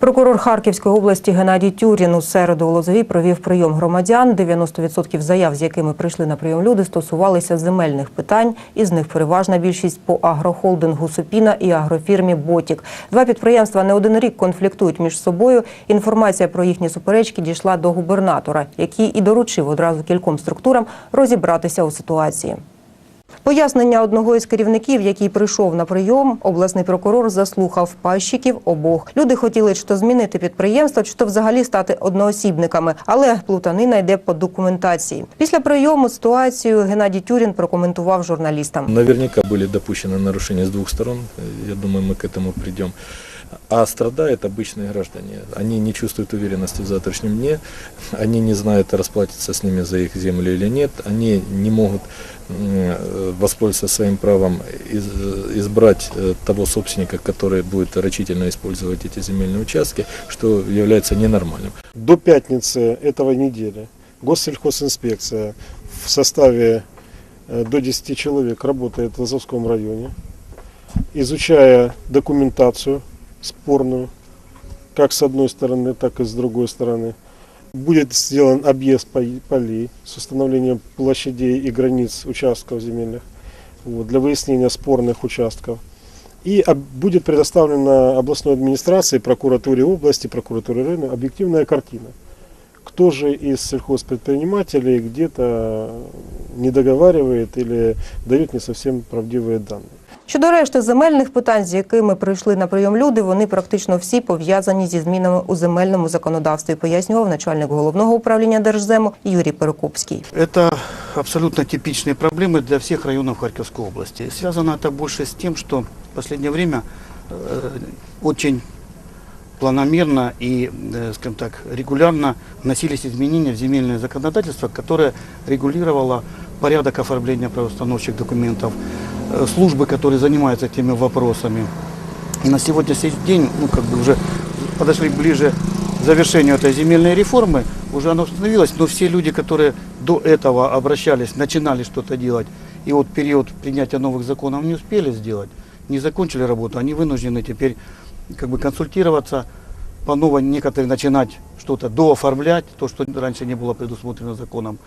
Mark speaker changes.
Speaker 1: Прокурор Харківської області Геннадій Тюрін у середу у Лозовій провів прийом громадян. 90% заяв, з якими прийшли на прийом люди, стосувалися земельних питань. Із них переважна більшість по агрохолдингу Супіна і агрофірмі Ботік. Два підприємства не один рік конфліктують між собою. Інформація про їхні суперечки дійшла до губернатора, який і доручив одразу кільком структурам розібратися у ситуації. Пояснення одного із керівників, який прийшов на прийом, обласний прокурор заслухав пайщиків обох. Люди хотіли чи то змінити підприємство, чи то взагалі стати одноосібниками, але плутанина йде по документації. Після прийому ситуацію Геннадій Тюрін прокоментував журналістам.
Speaker 2: Наверняка были допущены нарушения с двух сторон. Я думаю, мы к этому придем. А страдают обычные граждане. Они не чувствуют уверенности в завтрашнем дне, они не знают, расплатиться с ними за их землю или нет, они не могут э, воспользоваться своим правом из- избрать э, того собственника, который будет рачительно использовать эти земельные участки, что является ненормальным.
Speaker 3: До пятницы этого недели госсельхозинспекция в составе э, до 10 человек работает в Азовском районе, изучая документацию спорную, как с одной стороны, так и с другой стороны. Будет сделан объезд полей с установлением площадей и границ участков земельных вот, для выяснения спорных участков. И будет предоставлена областной администрации, прокуратуре области, прокуратуре района объективная картина. Кто же из сельхозпредпринимателей где-то не договаривает или дает не совсем правдивые данные.
Speaker 1: Щодо решти земельних питань, з якими прийшли на прийом люди, вони практично всі пов'язані зі змінами у земельному законодавстві, пояснював начальник головного управління Держзему Юрій Перекупський.
Speaker 4: Это абсолютно типичные проблемы для всех районов Харьковской области. И Связано это больше с тем, что в последнее время э, очень планомерно и, э, скажем так, регулярно вносились изменения в земельное законодательство, которое регулировало порядок оформления правоустановчих документов, э, службы, которые занимаются этими вопросами. И на сегодняшний день, ну, как бы уже подошли ближе к завершению этой земельной реформы, уже она установилась, но все люди, которые до этого обращались, начинали что-то делать, и вот период принятия новых законов не успели сделать, не закончили работу, они вынуждены теперь как бы консультироваться, по новой некоторые начинать что-то дооформлять, то, что раньше не было предусмотрено законом.